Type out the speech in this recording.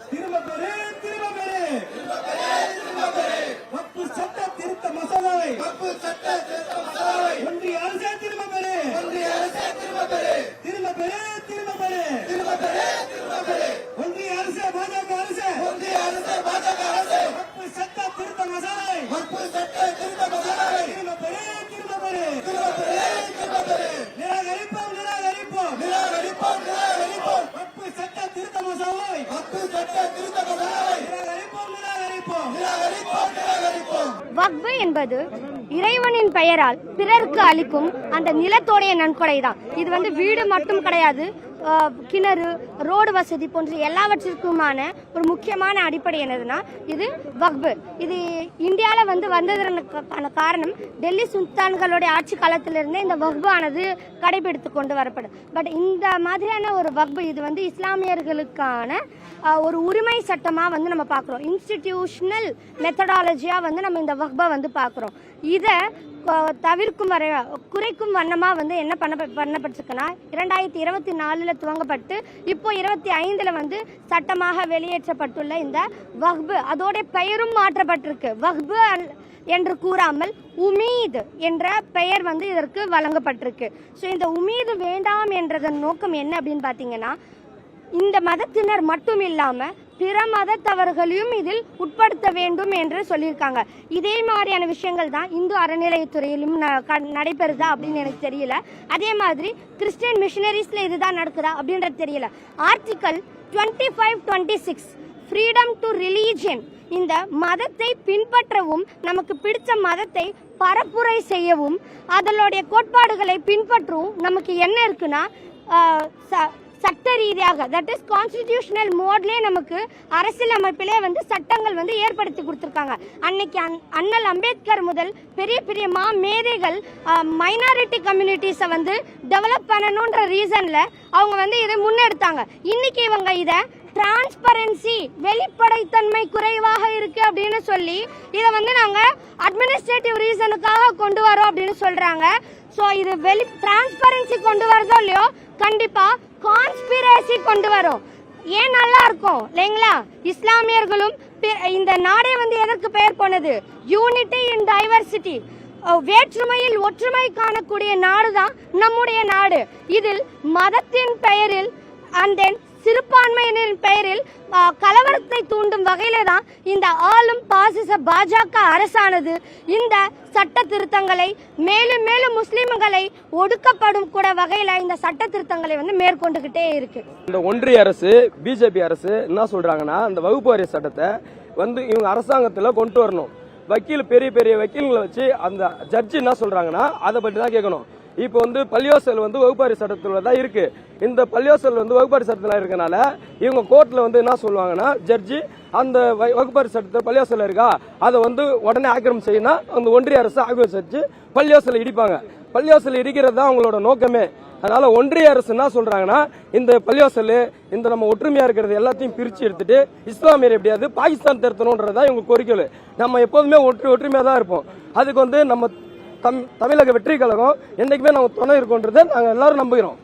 திரும்ப பெறு திரும்ப பெறு சட்ட திருத்த நிராகரிப்போம் என்பது இறைவனின் பெயரால் பிறருக்கு அளிக்கும் அந்த நிலத்தோடைய நன்கொடை தான் இது வந்து வீடு மட்டும் கிடையாது கிணறு ரோடு வசதி போன்ற எல்லாவற்றிற்குமான ஒரு முக்கியமான அடிப்படை என்னதுன்னா இது வக்பு. இது இந்தியாவில் வந்து வந்ததற்கான காரணம் டெல்லி சுல்தான்களுடைய ஆட்சி காலத்திலிருந்தே இந்த வக்பு ஆனது கடைபிடித்து கொண்டு வரப்படும். பட் இந்த மாதிரியான ஒரு வக்பு இது வந்து இஸ்லாமியர்களுக்கான ஒரு உரிமை சட்டமாக வந்து நம்ம பார்க்குறோம். இன்ஸ்டிடியூஷனல் மெத்தடாலஜியாக வந்து நம்ம இந்த வக்பை வந்து பார்க்குறோம். இதை தவிர்க்கும் வரை குறைக்கும் வண்ணமாக வந்து என்ன பண்ண பண்ணப்பட்டிருக்குன்னா இரண்டாயிரத்தி இருபத்தி நாலில் துவங்கப்பட்டு இப்போ இருபத்தி ஐந்தில் வந்து சட்டமாக வெளியேற்றப்பட்டுள்ள இந்த வஹ்பு. அதோட பெயரும் மாற்றப்பட்டிருக்கு. வஹ்பு என்று கூறாமல் உமீது என்ற பெயர் வந்து இதற்கு வழங்கப்பட்டிருக்கு. ஸோ இந்த உமீது வேண்டாம் என்றதன் நோக்கம் என்ன அப்படின்னு பார்த்தீங்கன்னா இந்த மதத்தினர் மட்டும் இல்லாம பிற மதத்தவர்களையும் இதில் உட்படுத்த வேண்டும் என்று சொல்லியிருக்காங்க. இதே மாதிரியான விஷயங்கள் தான் இந்து அறநிலையத்துறையிலும் ந- க- நடைபெறுதா அப்படின்னு எனக்கு தெரியல. அதே மாதிரி கிறிஸ்டியன் மிஷினரிஸ்ல இதுதான் நடக்குதா அப்படின்றது தெரியல. Article twenty five twenty six freedom to religion இந்த மதத்தை பின்பற்றவும் நமக்கு பிடிச்ச மதத்தை பரப்புரை செய்யவும் அதனுடைய கோட்பாடுகளை பின்பற்றவும் நமக்கு என்ன இருக்குன்னா ச- சட்ட ரீதியாக தட் இஸ் கான்ஸ்டிடியூஷனல் மோட்லேயே நமக்கு அரசியல் அமைப்பிலே வந்து சட்டங்கள் வந்து ஏற்படுத்தி கொடுத்துருக்காங்க. அன்னைக்கு அன்- அண்ணல் அம்பேத்கர் முதல் பெரிய பெரிய மா மேதைகள் மைனாரிட்டி கம்யூனிட்டிஸை வந்து டெவலப் பண்ணணுன்ற ரீசனில் அவங்க வந்து இதை முன்னெடுத்தாங்க. இன்னைக்கு இவங்க இதை டிரான்ஸ்பரன்சி வெளிப்படைத்தன்மை குறைவாக இருக்கு அப்படின்னு சொல்லி இதை வந்து நாங்கள் அட்மினிஸ்ட்ரேட்டிவ் ரீசனுக்காக கொண்டு வரோம் அப்படின்னு சொல்றாங்க. ஸோ இது வெளி டிரான்ஸ்பரன்சி கொண்டு வரதோ இல்லையோ கண்டிப்பா கான்ஸ்பிரசி கொண்டு வரும். ஏன் நல்லா இருக்கும் இல்லைங்களா? இஸ்லாமியர்களும் இந்த நாடே வந்து எதற்கு பெயர் போனது? யூனிட்டி இன் டைவர்சிட்டி வேற்றுமையில் ஒற்றுமை காணக்கூடிய நாடு தான் நம்முடைய நாடு. இதில் மதத்தின் பெயரில் அண்ட் தென் சிறுபான்மையினரின் பெயரில் கலவரத்தை தூண்டும் வகையில தான் இந்த ஆளும் பாசிச பாஜக அரசானது இந்த சட்ட திருத்தங்களை மேலும் மேலும் முஸ்லிம்களை ஒடுக்கப்படும் கூட வகையில இந்த சட்ட திருத்தங்களை வந்து மேற்கொண்டுகிட்டே இருக்கு. இந்த ஒன்றிய அரசு பிஜேபி அரசு என்ன சொல்றாங்கன்னா இந்த வகுப்பு வாரிய சட்டத்தை வந்து இவங்க அரசாங்கத்துல கொண்டு வரணும். வக்கீல் பெரிய பெரிய வக்கீல்களை வச்சு அந்த ஜட்ஜி என்ன சொல்றாங்கன்னா அதை பற்றி தான் கேட்கணும். இப்போ வந்து பள்ளியோசல் வந்து வகுப்பாரி சட்டத்தில் தான் இருக்கு. இந்த பள்ளியோசல் வந்து வகுப்பாரி சட்டத்தில் இருக்கனால இவங்க கோர்ட்டில் வந்து என்ன சொல்லுவாங்கன்னா ஜட்ஜி அந்த வகுப்பாரி சட்டத்தில் பள்ளியோசல் இருக்கா? அதை வந்து உடனே ஆக்கிரமம் செய்யணும் அந்த ஒன்றிய அரசு ஆக்கிரமிச்சு பள்ளியோசலை இடிப்பாங்க. பள்ளியோசல் இடிக்கிறது தான் அவங்களோட நோக்கமே. அதனால ஒன்றிய அரசு என்ன சொல்றாங்கன்னா இந்த பள்ளிவாசல் இந்த நம்ம ஒற்றுமையா இருக்கிறது எல்லாத்தையும் பிரிச்சு எடுத்துட்டு இஸ்லாமியர் எப்படியாவது பாகிஸ்தான் திருத்தணுன்றதா இவங்க கோரிக்கை நம்ம எப்போதுமே ஒற்று ஒற்றுமையா தான் இருப்போம். அதுக்கு வந்து நம்ம தம் தமிழக வெற்றி கழகம் என்றைக்குமே நம்ம துணை இருக்கோன்றதை நாங்கள் எல்லாரும் நம்புகிறோம்.